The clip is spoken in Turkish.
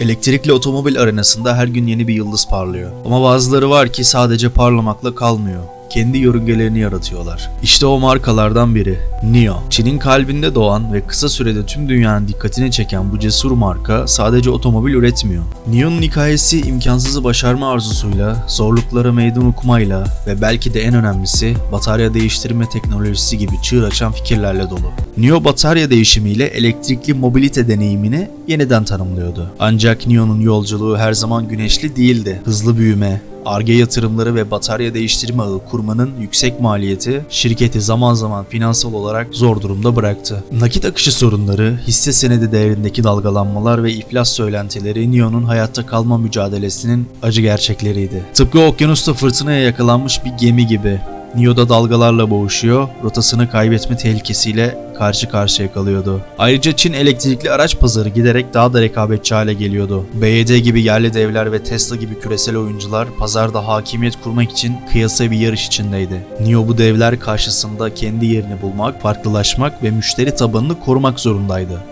Elektrikli otomobil arenasında her gün yeni bir yıldız parlıyor. Ama bazıları var ki sadece parlamakla kalmıyor. Kendi yörüngelerini yaratıyorlar. İşte o markalardan biri. NIO. Çin'in kalbinde doğan ve kısa sürede tüm dünyanın dikkatini çeken bu cesur marka sadece otomobil üretmiyor. NIO'nun hikayesi imkansızı başarma arzusuyla, zorluklara meydan okumayla ve belki de en önemlisi batarya değiştirme teknolojisi gibi çığır açan fikirlerle dolu. NIO batarya değişimiyle elektrikli mobilite deneyimini yeniden tanımlıyordu. Ancak NIO'nun yolculuğu her zaman güneşli değildi. Hızlı büyüme, Arge yatırımları ve batarya değiştirme ağı kurmanın yüksek maliyeti şirketi zaman zaman finansal olarak zor durumda bıraktı. Nakit akışı sorunları, hisse senedi değerindeki dalgalanmalar ve iflas söylentileri NIO'nun hayatta kalma mücadelesinin acı gerçekleriydi. Tıpkı okyanusta fırtınaya yakalanmış bir gemi gibi NIO'da dalgalarla boğuşuyor, rotasını kaybetme tehlikesiyle karşı karşıya kalıyordu. Ayrıca Çin elektrikli araç pazarı giderek daha da rekabetçi hale geliyordu. BYD gibi yerli devler ve Tesla gibi küresel oyuncular pazarda hakimiyet kurmak için kıyasaya bir yarış içindeydi. NIO bu devler karşısında kendi yerini bulmak, farklılaşmak ve müşteri tabanını korumak zorundaydı.